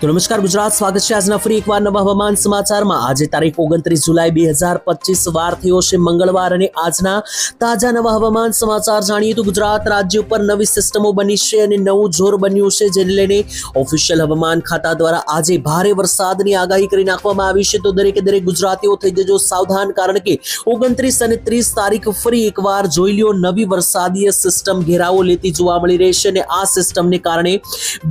તો નમસ્કાર, ગુજરાત સ્વાગત છે આજના ફરી એકવાર નવા હવામાન સમાચારમાં. આજે તારીખ ઓગણત્રીસ જુલાઈ બે હજાર પચીસ વાર થયો છે મંગળવાર અને આજના તાજા નવા હવામાન સમાચાર. જાણીએ તો ગુજરાત રાજ્ય ઉપર નવી સિસ્ટમો બની છે અને નવું જોર બન્યું છે, જેને લઈને ઓફિશિયલ હવામાન ખાતા દ્વારા આજે ભારે વરસાદની આગાહી કરી નાખવામાં આવી છે. તો દરેકે દરેક ગુજરાતીઓ થઈ જજો સાવધાન, કારણ કે ઓગણત્રીસ અને ત્રીસ તારીખ ફરી એકવાર જોઈ લ્યો, નવી વરસાદીય સિસ્ટમ ઘેરાવો લેતી જોવા મળી રહી છે અને આ સિસ્ટમને કારણે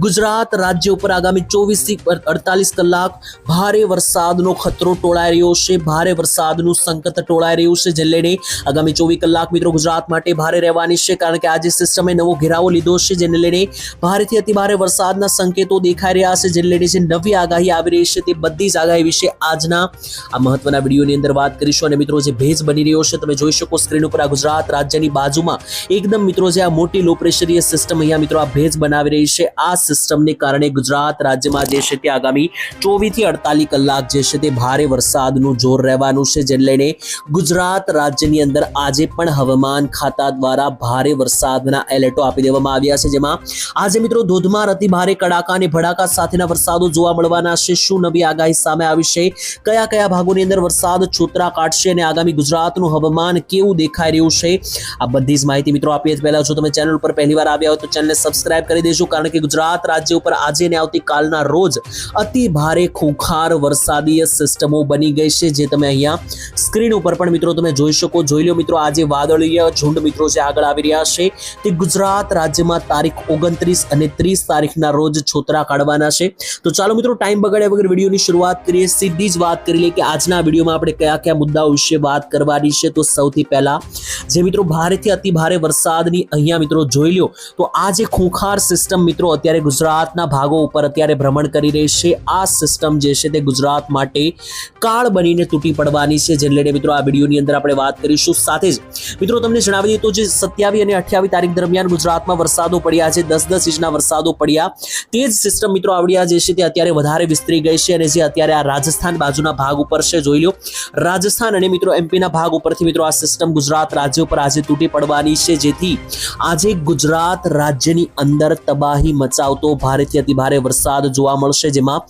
ગુજરાત રાજ્ય ઉપર આગામી ચોવીસ થી અડતાલીસ કલાક ભારે વરસાદનો ખતરો ટોળાઈ રહ્યો છે. ભારે વરસાદનું સંકટ ટોળાઈ રહ્યું છે જે લઈને આગામી ચોવીસ કલાક મિત્રો ગુજરાત માટે ભારે રહેવાની છે, કારણ કે આજે સિસ્ટમે નવો ઘેરાવો લીધો છે, જેને લઈને ભારેથી અતિ ભારે વરસાદના સંકેતો દેખાઈ રહ્યા છે, જેને લઈને જે નવી આગાહી આવી રહી છે તે બધી જ આગાહી વિશે આજના આ મહત્વના વિડીયોની અંદર વાત કરીશું. અને મિત્રો જે ભેજ બની રહ્યો છે, તમે જોઈ શકો સ્ક્રીન ઉપર આ ગુજરાત રાજ્યની બાજુમાં એકદમ મિત્રો જે આ મોટી લો પ્રેશરીય સિસ્ટમ અહીંયા મિત્રો આ ભેજ બનાવી રહી છે. આ સિસ્ટમને કારણે ગુજરાત રાજ્યમાં જે છે તે આગામી ચોવીસથી અડતાલીસ કલાક જે છે તે ભારે વરસાદનું જોર રહેવાનું છે, જેને લઈને ગુજરાત રાજ્યની અંદર આજે પણ હવામાન ખાતા દ્વારા ભારે વરસાદના એલર્ટો આપી દેવામાં આવ્યા છે. જેમાં આજે મિત્રો ધોધમાર અતિ ભારે કડાકા અને ભડાકા સાથેના વરસાદો જોવા મળવાના છે. શું નવી આગાહી સામે આવી છે? કયા કયા ભાગોની અંદર વરસાદ છોતરા કાઢશે અને આગામી ગુજરાતનું હવામાન કેવું દેખાઈ રહ્યું છે? આ બધી જ માહિતી મિત્રો આપીએ પહેલા જો તમે ચેનલ પર પહેલી વાર આવ્યા હોય તો ચેનલને સબસ્ક્રાઇબ કરી દેજો, કારણ કે ગુજરાત રાજ્ય ઉપર આજે અને આવતીકાલના રોજ અતિ ભારે ખૂંખાર વરસાદીય સિસ્ટમો બની ગઈ છે, જે તમે અહીંયા સ્ક્રીન ઉપર પણ મિત્રો તમે જોઈ શકો. જોઈ લો મિત્રો, આજે વાદળીય ઝુંડ મિત્રો જે આગળ આવી રહ્યા છે, તે ગુજરાત રાજ્યમાં તારીખ ઓગણત્રીસ અને ત્રીસ તારીખના રોજ છોતરા કાઢવાના છે. તો ચાલો મિત્રો, ટાઈમ બગાડ્યા વગર વિડીયોની શરૂઆત કરીએ. સીધી જ વાત કરી લઈએ કે આજના વિડીયોમાં આપણે કયા કયા મુદ્દાઓ વિશે વાત કરવાની છે. તો સૌથી પહેલા, જે મિત્રો ભારેથી અતિ ભારે વરસાદની અહીંયા મિત્રો જોઈ લ્યો તો આ જે ખૂંખાર સિસ્ટમ મિત્રો અત્યારે ગુજરાતના ભાગો ઉપર અત્યારે ભ્રમણ કરી રહી છે. આ સિસ્ટમ જે છે તે ગુજરાત માટે કાળ બનીને તૂટી પડવાની છે, જેને લઈને મિત્રો આ વિડીયોની અંદર આપણે વાત કરીશું. સાથે જ મિત્રો તમને જણાવી દઈએ તો જે સત્યાવીસ અને અઠ્યાવીસ તારીખ દરમિયાન ગુજરાતમાં વરસાદો પડ્યા છે, દસ દસ ઇંચના વરસાદો પડ્યા. તે જ સિસ્ટમ મિત્રો આવડ્યા જે છે તે અત્યારે વધારે વિસ્તરી ગઈ છે અને જે અત્યારે આ રાજસ્થાન બાજુના ભાગ ઉપર છે, જોઈ લો. રાજસ્થાન અને મિત્રો એમપીના ભાગ ઉપરથી મિત્રો આ સિસ્ટમ ગુજરાત રાજ્ય ઉપર આજે તૂટી પડવાની છે. જેથી આજે ગુજરાત રાજ્યની અંદર તબાહી મચાવતો, ભારેથી અતિ ભારે વરસાદ જોવા મળશે, જેમાં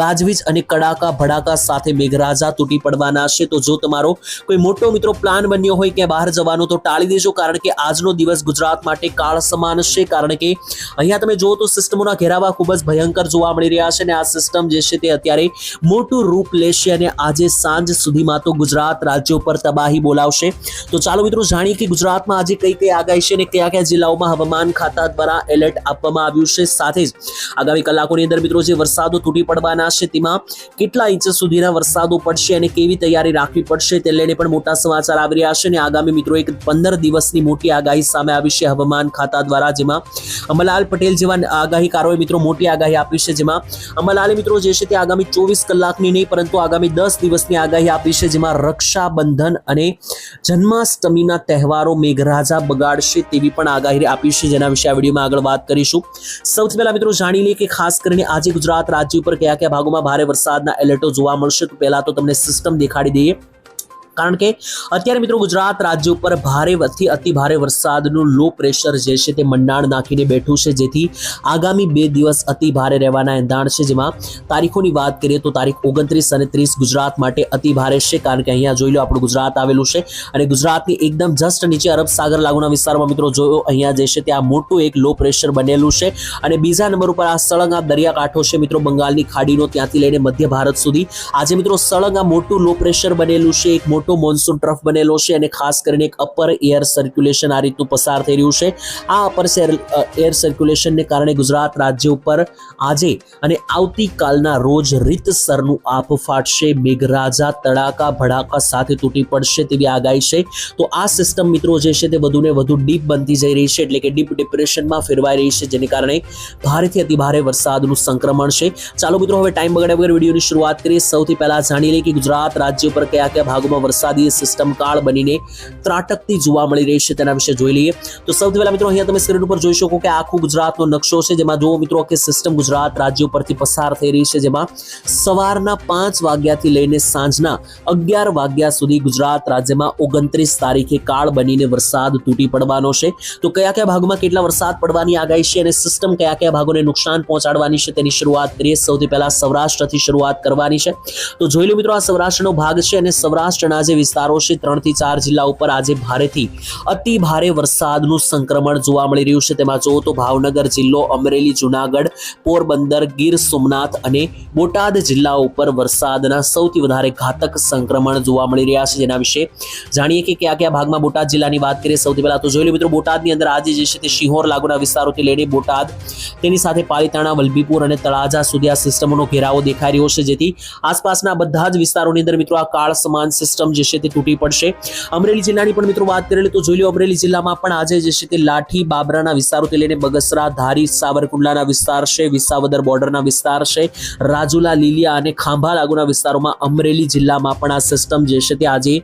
ગાજવીજ અને કડાકા, ભડાકા સાથે મેઘરાજા તૂટી પડવાના છે. તો જો તમારો કોઈ મોટો મિત્રો પ્લાન બન્યો હોય કે બહાર જવાનો, તો ટાળી દેજો, કારણ કે આજનો દિવસ ગુજરાત માટે કાળ સમાન છે. કારણ કે અહીંયા તમે જુઓ તો સિસ્ટમોના ઘેરાવા ખૂબ જ ભયંકર જોવા મળી રહ્યા છે અને આ સિસ્ટમ જે છે તે અત્યારે મોટું રૂપ લેશે અને આજે સાંજ સુધીમાં તો ગુજરાત રાજ્ય ઉપર તબાહી બોલાવશે. તો ચાલો મિત્રો જાણીએ કે ગુજરાતમાં આજે કઈ કઈ આગાહી છે અને કયા કયા જિલ્લાઓમાં હવામાન ખાતા દ્વારા એલર્ટ આપવામાં આવ્યું છે. સાથે જ આગામી કલાકોની અંદર મિત્રો જે વરસાદો તૂટી પડવાના છે, તેમાં કેટલા ઇંચ સુધીના વરસાદો પડશે અને કેવી તૈયારી રાખવી પડશે તે લઈને પણ મોટા સમાચાર આવી રહ્યા છે અને આગામી મિત્રો એક પંદર દિવસની મોટી આગાહી સામે આવી છે હવામાન ખાતા દ્વારા, જેમાં અમલાલ પટેલ જેવા આગાહીકારોએ મિત્રો મોટી આગાહી આપી છે, જેમાં અમલાલે મિત્રો જે છે તે આગામી ચોવીસ કલાકની નહીં, પરંતુ આગામી દસ દિવસની આગાહી આપી છે, જેમાં રક્ષાબંધન અને જન્માષ્ટમીના તહેવારો મેઘરાજા બગાડશે તેવી પણ આગાહી આપી છે. જેના વિશે આ વિડીયોમાં આગળ વાત કરીશું. સૌથી પહેલા મિત્રો જાણી લઈએ કે ખાસ કરીને આજે ગુજરાત રાજ્ય ઉપર કયા કયા ભાગોમાં ભારે વરસાદના એલર્ટો જોવા મળશે? તો પહેલા તો તમને સિસ્ટમ દેખાડી દઈએ. કારણ કે અત્યારે મિત્રો ગુજરાત રાજ્ય ઉપર ભારે ભારેથી અતિ ભારે વરસાદનું લો પ્રેશર જે છે તે મંડાણ નાખીને બેઠું છે. જેથી આગામી બે દિવસ અતિ ભારે રહેવાના એંધાણ છે. જેમાં તારીખોની વાત કરીએ તો તારીખ ઓગણત્રીસ અને ત્રીસ ગુજરાત માટે અતિ ભારે છે. કારણ કે અહીંયા જોઈ લો આપણું ગુજરાત આવેલું છે અને ગુજરાતની એકદમ જસ્ટ નીચે અરબ સાગર લાગુના વિસ્તારમાં મિત્રો જોયો, અહીંયા જે છે ત્યાં મોટું એક લો પ્રેશર બનેલું છે. અને બીજા નંબર ઉપર આ સળંગ આ દરિયાકાંઠો છે મિત્રો, બંગાળની ખાડીનો ત્યાંથી લઈને મધ્ય ભારત સુધી. આજે મિત્રો સળંગ આ મોટું લો પ્રેશર બનેલું છે. એક મોટો મોન્સૂન ટ્રફ બનેલો છે અને ખાસ કરીને એક અપર એર સર્ક્યુલેશન આ રીતનું પસાર થઈ રહ્યું છે. આ અપર એર સર્ક્યુલેશનને કારણે ગુજરાત રાજ્ય ઉપર આજે અને આવતીકાલના રોજ રીતસરનું આપ ફાટશે. મેઘરાજા, તડાકા, ભડાકા સાથે તૂટી પડશે તેવી આગાહી છે. તો આ સિસ્ટમ મિત્રો જે છે તે વધુને વધુ ડીપ બનતી જઈ રહી છે એટલે કે ડીપ ડિપ્રેશનમાં ફેરવાઈ રહી છે જેને કારણે ભારેથી અતિ ભારે વરસાદનું સંક્રમણ છે. ચાલો મિત્રો હવે ટાઈમ બગાડ્યા વગર વિડીયોની શરૂઆત કરીએ. સૌથી પહેલા જાણી લઈએ કે ગુજરાત રાજ્ય ઉપર કયા કયા ભાગોમાં વરસાદી સિસ્ટમ કાળ બનીને ત્રાટકતી જોવા મળી રહી છે તેના વિશે જોઈ લઈએ. તો સૌથી પહેલા મિત્રો અહીંયા તમે સ્ક્રીન ઉપર જોઈ શકો કે આખું ગુજરાતનો નકશો છે, જેમાં જુઓ મિત્રો કે સિસ્ટમ ગુજરાત રાજ્ય ઉપરથી પસાર થઈ રહી છે, જેમાં સવારના પાંચ વાગ્યાથી લઈને સાંજના અગિયાર વાગ્યા સુધી ગુજરાત રાજ્યમાં ઓગણત્રીસ તારીખે કાળ બનીને વરસાદ તૂટી પડવાનો છે. તો કયા કયા ભાગમાં કેટલા વરસાદ પડવાની આગાહી છે અને સિસ્ટમ કયા કયા ભાગોને નુકસાન પહોંચાડવાની છે તેની શરૂઆત કરીએ. સૌથી પહેલા સૌરાષ્ટ્રથી શરૂઆત કરવાની છે. તો જોઈ લો મિત્રો, આ સૌરાષ્ટ્રનો ભાગ છે અને સૌરાષ્ટ્રના જે વિસ્તારો છે, ત્રણથી ચાર જિલ્લા ઉપર આજે ભારેથી અતિ ભારે વરસાદનું સંક્રમણ જોવા મળી રહ્યું છે. તેમાં જુઓ તો ભાવનગર જિલ્લો, અમરેલી, જુનાગઢ, પોરબંદર, ગીર, સોમનાથ અને બોટાદ જિલ્લા ઉપર વરસાદના સૌથી વધારે ઘાતક સંક્રમણ જોવા મળી રહ્યા છે. જેના વિશે જાણીએ કે કયા કયા ભાગમાં બોટાદ જિલ્લાની વાત કરીએ, સૌથી પહેલા તો જોઈ લો મિત્રો, બોટાદની અંદર આજે જે છે તે શિહોર લાગુના વિસ્તારોથી લઈને બોટાદ, તેની સાથે પાલીતાણા, વલભીપુર અને તળાજા સુધી આ સિસ્ટમોનો ઘેરાવો દેખાઈ રહ્યો છે. જેથી આસપાસના બધા જ વિસ્તારોની અંદર મિત્રો, આ કાળ સમાન સિસ્ટમ જે છે તે તૂટી પડશે. અમરેલી જિલ્લાની પણ મિત્રો વાત કરેલી તો જોઈ લો, અમરેલી જિલ્લામાં પણ આજે જે છે તે લાઠી બાબરાના વિસ્તારોથી લઈને બગસરા, ધારી, સાવરકુંડલાના વિસ્તાર છે, વિસાવદર બોર્ડરના વિસ્તાર છે, રાજુલા, લીલિયા અને ખાંભા લાગુના વિસ્તારોમાં અમરેલી જિલ્લામાં પણ આ સિસ્ટમ જે છે તે આજે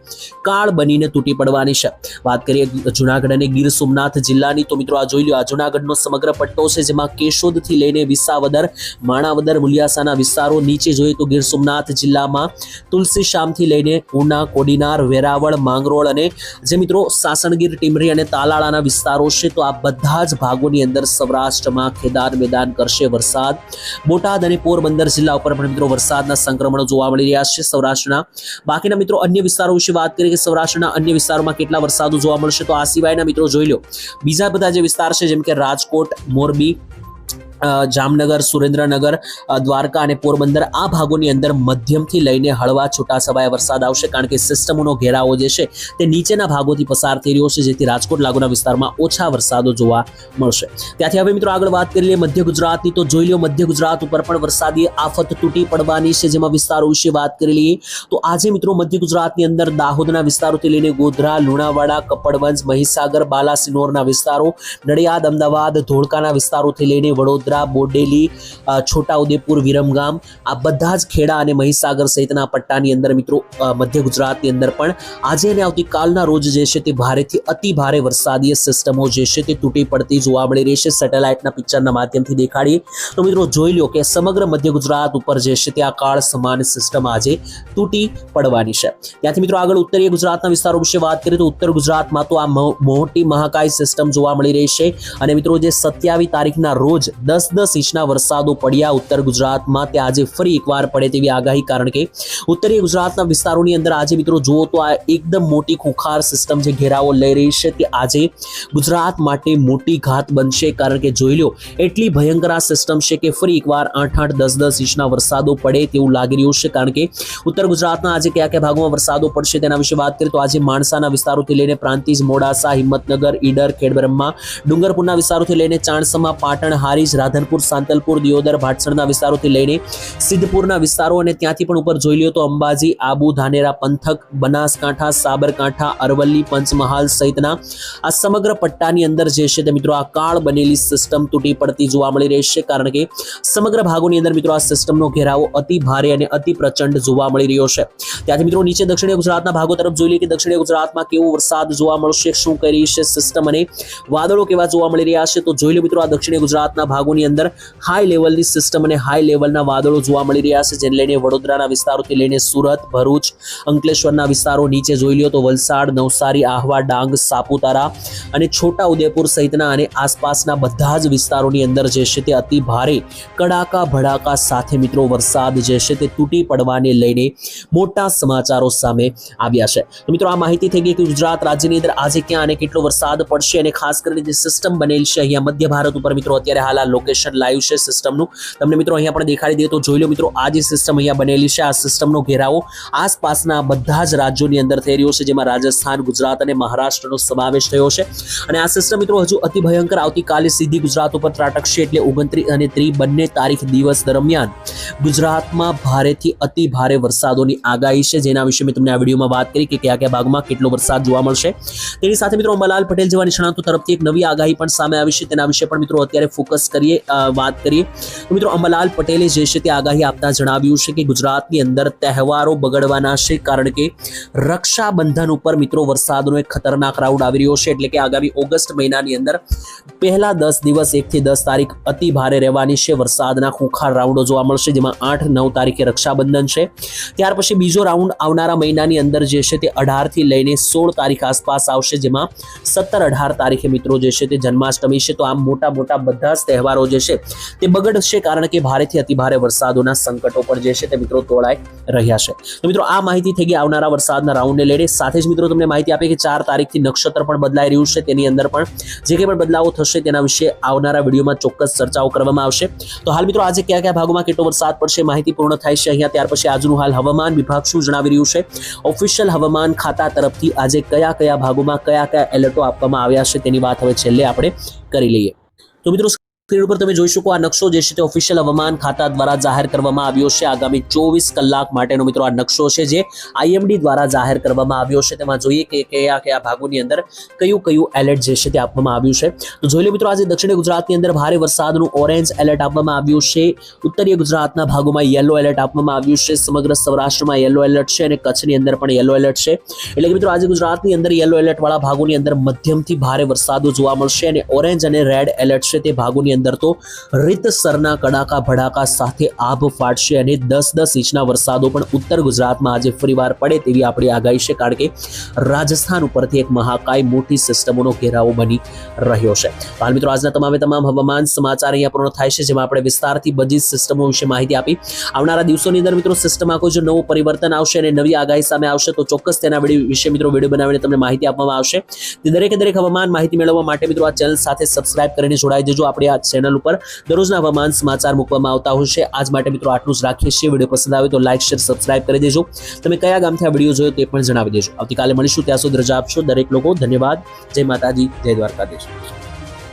કાળ બનીને તૂટી પડવાની છે. વાત કરીએ જુનાગઢ અને ગીર સોમનાથ જિલ્લાની તો મિત્રો આ જોઈ લો, આ જુનાગઢનો સમગ્ર પટ્ટો છે જેમાં કેશોદથી લઈને વિસાવદર, માણાવદર, મુલિયાસાના વિસ્તારો, નીચે જોઈએ તો ગીર સોમનાથ જિલ્લામાં તુલસી શામથી લઈને ઉના કોડીનાર, વેરાવળ, માંગરોળ અને જે મિત્રો સાસણગીર, ટીમરી અને તાલાળાના વિસ્તારો છે, તો આ બધા જ ભાગોની અંદર સૌરાષ્ટ્રમાં ખેદાન મેદાન કરશે વરસાદ. બોટાદ અને પોરબંદર જિલ્લા ઉપર પણ મિત્રો વરસાદના સંક્રમણો જોવા મળી રહ્યા છે સૌરાષ્ટ્રના. બાકીના મિત્રો અન્ય વિસ્તારો વિશે વાત કરીએ કે સૌરાષ્ટ્રના અન્ય વિસ્તારોમાં કેટલા વરસાદો જોવા મળશે, તો આ સિવાયના મિત્રો જોઈ લો. બીજા બધા જે વિસ્તાર છે, જેમ કે રાજકોટ, મોરબી જામનગર, સુરેન્દ્રનગર દ્વારકા અને પોરબંદર આ ભાગોની અંદર મધ્યમથી લઈને હળવા છૂટાછવાયા વરસાદ આવશે કારણ કે સિસ્ટમોનો ઘેરાવો જે છે તે નીચેના ભાગોથી પસાર થઈ રહ્યો છે, જેથી રાજકોટ લાગુના વિસ્તારમાં ઓછા વરસાદો જોવા મળશે. ત્યાંથી હવે મિત્રો આગળ વાત કરી લઈએ મધ્ય ગુજરાતની. તો જોઈ લો મધ્ય ગુજરાત ઉપર પણ વરસાદી આફત તૂટી પડવાની છે જેમાં વિસ્તારો વિશે વાત કરી લઈએ. તો આજે મિત્રો મધ્ય ગુજરાતની અંદર દાહોદના વિસ્તારોથી લઈને ગોધરા, લુણાવાડા, કપડવંજ, મહીસાગર, બાલાસિનોરના વિસ્તારો, નડિયાદ, અમદાવાદ, ધોળકાના વિસ્તારોથી લઈને વડોદરા બોડેલી છોટાઉદેપુર, વિરમગામ આ બધા જ ખેડા અને મહીસાગર સહિતના પટ્ટાની અંદર મિત્રો મધ્ય ગુજરાતની અંદર પણ આજે અને આવતીકાલના રોજ જે છે તે ભારેથી અતિ ભારે વરસાદીય સિસ્ટમો જે છે તે તૂટી પડતી જોવા મળી રહી છે. સેટેલાઇટના પિક્ચરના માધ્યમથી દેખાડીએ તો મિત્રો જોઈ લો કે સમગ્ર મધ્ય ગુજરાત ઉપર જે છે તે આ કાળ સમાન સિસ્ટમ આજે તૂટી પડવાની છે. ત્યાંથી મિત્રો આગળ ઉત્તરીય ગુજરાતના વિસ્તારો વિશે વાત કરીએ તો ઉત્તર ગુજરાતમાં તો આ મોટી મહાકાય સિસ્ટમ જોવા મળી રહી છે. અને મિત્રો જે સત્યાવીસ તારીખના રોજ દસ દસ ઇંચના વરસાદો પડ્યા ઉત્તર ગુજરાતમાં તે આજે ફરી એકવાર પડે તેવી આગાહી કારણ કે ઉત્તરીય ગુજરાતના વિસ્તારોની અંદર આજે મિત્રો જુઓ તો આ એકદમ મોટી ખુખાર સિસ્ટમ જે ઘેરાવો લઈ રહી છે તે આજે ગુજરાત માટે મોટી ઘાત બનશે કારણ કે જોઈ લો, એટલી ભયંકર આ સિસ્ટમ છે કે ફરી એકવાર આઠ આઠ દસ દસ ઇંચના વરસાદો પડે તેવું લાગી રહ્યું છે કારણ કે ઉત્તર ગુજરાતના આજે કયા કયા ભાગોમાં વરસાદો પડશે તેના વિશે વાત કરીએ તો આજે માણસાના વિસ્તારોથી લઈને પ્રાંતિજ, મોડાસા, હિંમતનગર, ઈડર, ખેડબ્રહ્મા, ડુંગરપુરના વિસ્તારોથી લઈને ચાણસમા, પાટણ, હારીજ રાધનપુર, સાંતલપુર, દિયોદર, ભાટસરના વિસ્તારોથી લઈને સિદ્ધપુરના વિસ્તારો અને ત્યાંથી પણ ઉપર જોઈ લ્યો તો અંબાજી, આબુ, ધાનેરા, પંથક, બનાસકાંઠા, સાબરકાંઠા, અરવલ્લી, પંચમહાલ સહિતના આ સમગ્ર પટ્ટાની અંદર જે છે તે મિત્રો આ કાળ બનેલી સિસ્ટમ તૂટી પડતી જોવા મળી રહી છે. કારણ કે સમગ્ર ભાગોની અંદર મિત્રો આ સિસ્ટમનો ઘેરાવો અતિ ભારે અને અતિ પ્રચંડ જોવા મળી રહ્યો છે. ત્યાંથી મિત્રો નીચે દક્ષિણીય ગુજરાતના ભાગો તરફ જોઈ લઈએ કે દક્ષિણીય ગુજરાતમાં કેવો વરસાદ જોવા મળશે, શું કરી છે સિસ્ટમ અને વાદળો કેવા જોવા મળી રહ્યા છે તો જોઈ લો મિત્રો આ દક્ષિણીય ગુજરાતના ભાગોની અંદર હાઈ લેવલની સિસ્ટમ અને હાઈ લેવલના વાદળો જોવા મળી રહ્યા છે, જેને લઈને વડોદરાના વિસ્તારોથી લઈને સુરત, ભરૂચ, અંકલેશ્વરના વિસ્તારો નીચે જોઈ લ્યો તો વલસાડ, નવસારી, આહવા, ડાંગ, સાપુતારા અને છોટા ઉદેપુર સહિતના અને આસપાસના બધા જ વિસ્તારોની અંદર જે છે તે અતિ ભારે કડાકા ભડાકા સાથે મિત્રો વરસાદ જે છે તે તૂટી પડવાને લઈને મોટા સમાચારો સામે આવ્યા છે. તો મિત્રો, આ માહિતી થઈ ગઈ કે ગુજરાત રાજ્યની અંદર આજે ક્યાં અને કેટલો વરસાદ પડશે અને ખાસ કરીને જે સિસ્ટમ બનેલ છે અહીંયા મધ્ય ભારત ઉપર મિત્રો, અત્યારે હાલ આ લોકેશન લાઈવ છે સિસ્ટમનું. તમને મિત્રો અહીંયા પણ દેખાડી દઈએ તો જોઈ લો મિત્રો, આ જે સિસ્ટમ અહીંયા બનેલી છે, આ સિસ્ટમનો ઘેરાવો આસપાસના બધા જ રાજ્યોની અંદર થઈ રહ્યો છે, જેમાં રાજસ્થાન, ગુજરાત અને મહારાષ્ટ્રનો સમાવેશ થયો છે. અને આ સિસ્ટમ મિત્રો હજુ અતિ ભયંકર આવતીકાલે સીધી ગુજરાત ઉપર ત્રાટકશે એટલે ઓગણત્રીસ અને ત્રી બંને તારીખ દિવસ દરમિયાન ગુજરાતમાં ભારેથી અતિ ભારે વરસાદોની આગાહી છે. જેના વિશે મેં તમને આ વિડીયોમાં વાત કરી કે કયા કયા ભાગમાં કેટલો વરસાદ જોવા મળશે. તેની સાથે મિત્રો અંબાલાલ પટેલ જેવા નિષ્ણાતો તરફથી એક નવી આગાહી પણ સામે આવી છે. તેના વિશે પણ મિત્રો અત્યારે ફોકસ કરીએ અ, વાત કરીએ. તો મિત્રો અંબાલાલ પટેલે જે છે તે આગાહી આપતા જણાવ્યું છે કે ગુજરાતની અંદર તહેવારો બગડવાના છે કારણ કે રક્ષાબંધન ઉપર મિત્રો વરસાદનો એક ખતરનાક રાઉન્ડ આવી રહ્યો છે. એટલે કે આગામી ઓગસ્ટ મહિનાની અંદર પહેલા દસ દિવસ એકથી દસ તારીખ અતિ ભારે રહેવાની છે. વરસાદના ખૂંખાર રાઉન્ડો જોવા મળશે જેમાં આઠ નવ તારીખે રક્ષાબંધન છે. ત્યાર પછી બીજો રાઉન્ડ આવનારા મહિનાની અંદર જે છે તે અઢારથી લઈને સોળ તારીખ આસપાસ આવશે જેમાં સત્તર અઢાર તારીખે મિત્રો જે છે તે જન્માષ્ટમી છે. તો આમ મોટા મોટા બધા જ તહેવારો જે છે તે બગડશે કારણ કે ભારેથી અતિભારે વરસાદોના સંકટો પણ જે છે તે મિત્રો તોળાઈ રહ્યા છે. તો મિત્રો, આ માહિતી થઈ ગઈ આવનારા વરસાદના રાઉન્ડને લઈને. સાથે જ મિત્રો, તમને માહિતી આપી કે ચાર તારીખથી નક્ષત્ર પણ બદલાઈ રહ્યું છે. તેની અંદર પણ જે કંઈ પણ બદલાવો થશે તેના વિશે આવનારા વિડીયોમાં ચોક્કસ ચર્ચાઓ કરવામાં આવશે. તો હાલ મિત્રો, આજે કયા કયા ભાગોમાં કેટલો વરસાદ પડશે માહિતી પૂર્ણ થાય છે અહીંયા. ત્યાર પછી આજનું હાલ હવામાન વિભાગ શું જણાવી રહ્યું છે? ઓફિશિયલ હવામાન ખાતા તરફથી આજે કયા કયા ભાગોમાં કયા કયા એલર્ટો આપવામાં આવ્યા છે તેની વાત હવે છેલ્લે આપણે કરી લઈએ. તો મિત્રો સ્ક્રીન ઉપર તમે જોઈ શકો આ નકશો જે છે તે ઓફિશિયલ હવામાન ખાતા દ્વારા જાહેર કરવામાં આવ્યો છે. આગામી ચોવીસ કલાક માટેનો મિત્રો આ નકશો છે જે આઈએમડી દ્વારા જાહેર કરવામાં આવ્યો છે. તેમાં જોઈએ કે કયા કયા ભાગોની અંદર કયું કયું એલર્ટ જે છે તે આપવામાં આવ્યું છે. તો જોઈ લો મિત્રો, આજે દક્ષિણ ગુજરાતની અંદર ભારે વરસાદનું ઓરેન્જ એલર્ટ આપવામાં આવ્યું છે. ઉત્તરીય ગુજરાતના ભાગોમાં યલો એલર્ટ આપવામાં આવ્યું છે. સમગ્ર સૌરાષ્ટ્રમાં યલો એલર્ટ છે અને કચ્છની અંદર પણ યલો એલર્ટ છે. એટલે કે મિત્રો, આજે ગુજરાતની અંદર યલો એલર્ટ વાળા ભાગોની અંદર મધ્યમથી ભારે વરસાદો જોવા મળશે અને ઓરેન્જ અને રેડ એલર્ટ છે તે ભાગોની અંદર તો રીતસરના કડાકા ભડાકા સાથે આભ ફાટશે અને દસ દસ ઇંચના વરસાદો પણ ઉત્તર ગુજરાતમાં આજે ફરીવાર પડે તેવી આપણી આગાહી છે, કારણ કે રાજસ્થાન ઉપરથી એક મહાકાય મોટી સિસ્ટમોનો ઘેરાવો બની રહ્યો છે. હાલ મિત્રો, આજના તમામે તમામ હવામાન સમાચાર અહીંયા પૂર્ણ થાય છે, જેમાં આપણે વિસ્તારથી બધી સિસ્ટમો વિશે માહિતી આપી. આવનારા દિવસોની અંદર મિત્રો, સિસ્ટમમાં કોઈ જો નવું પરિવર્તન આવશે અને નવી આગાહી સામે આવશે, તો ચોક્કસ તેના વિશે મિત્રો વીડિયો બનાવીને તમને માહિતી આપવામાં આવશે. દરેકે દરેક હવામાન માહિતી મેળવવા માટે મિત્રો, આ ચેનલ સાથે સબસ્ક્રાઇબ કરીને જોડાઈ જજો. આપણે આ ચેનલ ઉપર દરરોજના હવામાન સમાચાર મૂકવામાં આવતા હોય છે. આજ માટે મિત્રો આટલું જ રાખીએ છીએ. વીડિયો પસંદ આવે તો લાઇક શેર સબસ્ક્રાઇબ કરી દેજો. તમે કયા ગામથી આ વીડિયો જોયો તે પણ જણાવી દેજો. આવતીકાલે મળીશું. ત્યાં સુધી રજા આપશો. દરેક લોકો ધન્યવાદ. જય માતાજી. જય દ્વારકાધીશ.